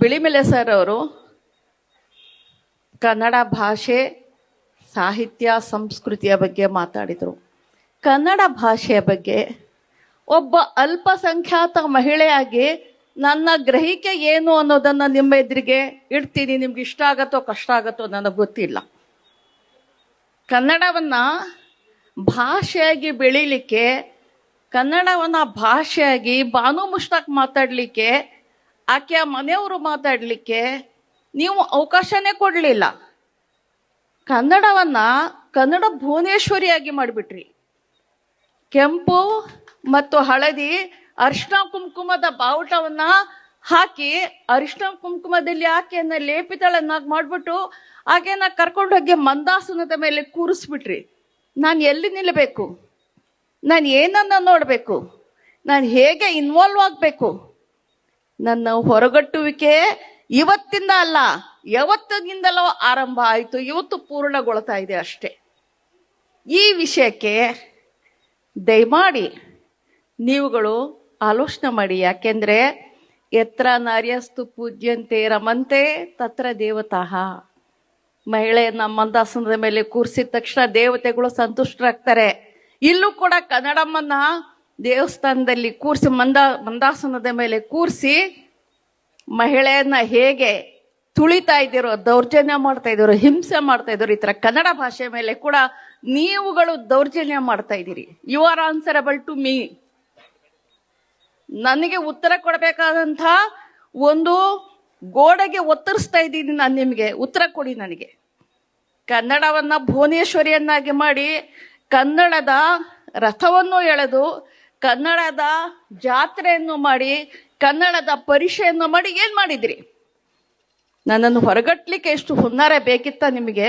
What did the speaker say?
ಬಿಳಿಮೆಲೆ sir ಅವರು, ಕನ್ನಡ ಭಾಷೆ ಸಾಹಿತ್ಯ ಸಂಸ್ಕೃತಿಯ ಬಗ್ಗೆ ಮಾತಾಡಿದರು. ಕನ್ನಡ ಭಾಷೆಯ ಬಗ್ಗೆ ಒಬ್ಬ ಅಲ್ಪಸಂಖ್ಯಾತ ಮಹಿಳೆಯಾಗಿ ನನ್ನ ಗ್ರಹಿಕೆ ಏನು ಅನ್ನೋದನ್ನು ನಿಮ್ಮ ಎದುರಿಗೆ ಇಡ್ತೀನಿ. ನಿಮ್ಗೆ ಇಷ್ಟ ಆಗತ್ತೋ ಕಷ್ಟ ಆಗತ್ತೋ ನನಗೆ ಗೊತ್ತಿಲ್ಲ. ಕನ್ನಡವನ್ನು ಭಾಷೆಯಾಗಿ ಬೆಳೀಲಿಕ್ಕೆ, ಕನ್ನಡವನ್ನು ಭಾಷೆಯಾಗಿ ಬಾನು ಮುಷ್ತಾಕ್ ಮಾತಾಡಲಿಕ್ಕೆ ಆಕೆಯ ಮನೆಯವರು ಮಾತಾಡಲಿಕ್ಕೆ ನೀವು ಅವಕಾಶನೇ ಕೊಡಲಿಲ್ಲ. ಕನ್ನಡವನ್ನ ಕನ್ನಡ ಭುವನೇಶ್ವರಿಯಾಗಿ ಮಾಡಿಬಿಟ್ರಿ. ಕೆಂಪು ಮತ್ತು ಹಳದಿ ಅರಿಶಿನ ಕುಂಕುಮದ ಬಾವುಟವನ್ನ ಹಾಕಿ ಅರಿಶಿನ ಕುಂಕುಮದಲ್ಲಿ ಆಕೆಯನ್ನ ಲೇಪಿತಳನ್ನಾಗಿ ಮಾಡ್ಬಿಟ್ಟು ಆಕೆಯನ್ನ ಕರ್ಕೊಂಡೋಗಿ ಮಂದಾಸನದ ಮೇಲೆ ಕೂರಿಸ್ಬಿಟ್ರಿ. ನಾನು ಎಲ್ಲಿ ನಿಲ್ಲಬೇಕು ನಾನು ಏನನ್ನ ನೋಡಬೇಕು? ನಾನು ಹೇಗೆ ಇನ್ವಾಲ್ವ್ ಆಗಬೇಕು? ನನ್ನ ಹೊರಗಟ್ಟುವಿಕೆ ಇವತ್ತಿಂದ ಅಲ್ಲ, ಯಾವತ್ತಿನಿಂದಲೋ ಆರಂಭ ಆಯಿತು, ಇವತ್ತು ಪೂರ್ಣಗೊಳ್ತಾ ಇದೆ ಅಷ್ಟೇ. ಈ ವಿಷಯಕ್ಕೆ ದಯಮಾಡಿ ನೀವುಗಳು ಆಲೋಚನೆ ಮಾಡಿ, ಯಾಕೆಂದ್ರೆ ಎತ್ರ ನಾರ್ಯಸ್ತು ಪೂಜ್ಯಂತೆ ರಮಂತೆ ತತ್ರ ದೇವತಾ. ಮಹಿಳೆ ನಮ್ಮ ಮಂದಾಸನದ ಮೇಲೆ ಕೂರಿಸಿದ ತಕ್ಷಣ ದೇವತೆಗಳು ಸಂತುಷ್ಟರಾಗ್ತಾರೆ. ಇಲ್ಲೂ ಕೂಡ ಕನ್ನಡಮ್ಮನ್ನ ದೇವಸ್ಥಾನದಲ್ಲಿ ಕೂರಿಸಿ ಮಂದ, ಮಂದಾಸನದ ಮೇಲೆ ಕೂರಿಸಿ ಮಹಿಳೆಯನ್ನ ಹೇಗೆ ತುಳಿತಾ ಇದ್ದೀರೋ, ದೌರ್ಜನ್ಯ ಮಾಡ್ತಾ ಇದ್ದೀರೋ, ಹಿಂಸೆ ಮಾಡ್ತಾ ಇದ್ದೀರೋ ಈ ತರ ಕನ್ನಡ ಭಾಷೆ ಮೇಲೆ ಕೂಡ ನೀವುಗಳು ದೌರ್ಜನ್ಯ ಮಾಡ್ತಾ ಇದ್ದೀರಿ. You are answerable to me ನನಗೆ ಉತ್ತರ ಕೊಡಬೇಕಾದಂಥ ಒಂದು ಗೋಡೆಗೆ ಒತ್ತರಿಸ್ತಾ ಇದ್ದೀನಿ ನಾನು ನಿಮಗೆ. ಉತ್ತರ ಕೊಡಿ ನನಗೆ. ಕನ್ನಡವನ್ನ ಭುವನೇಶ್ವರಿಯನ್ನಾಗಿ ಮಾಡಿ ಕನ್ನಡದ ರಥವನ್ನು ಎಳೆದು ಕನ್ನಡದ ಜಾತ್ರೆಯನ್ನು ಮಾಡಿ ಕನ್ನಡದ ಪರೀಕ್ಷೆಯನ್ನು ಮಾಡಿ ಏನ್ ಮಾಡಿದ್ರಿ? ನನ್ನನ್ನು ಹೊರಗಟ್ಲಿಕ್ಕೆ ಎಷ್ಟು ಹುನ್ನಾರ ಬೇಕಿತ್ತ ನಿಮಗೆ?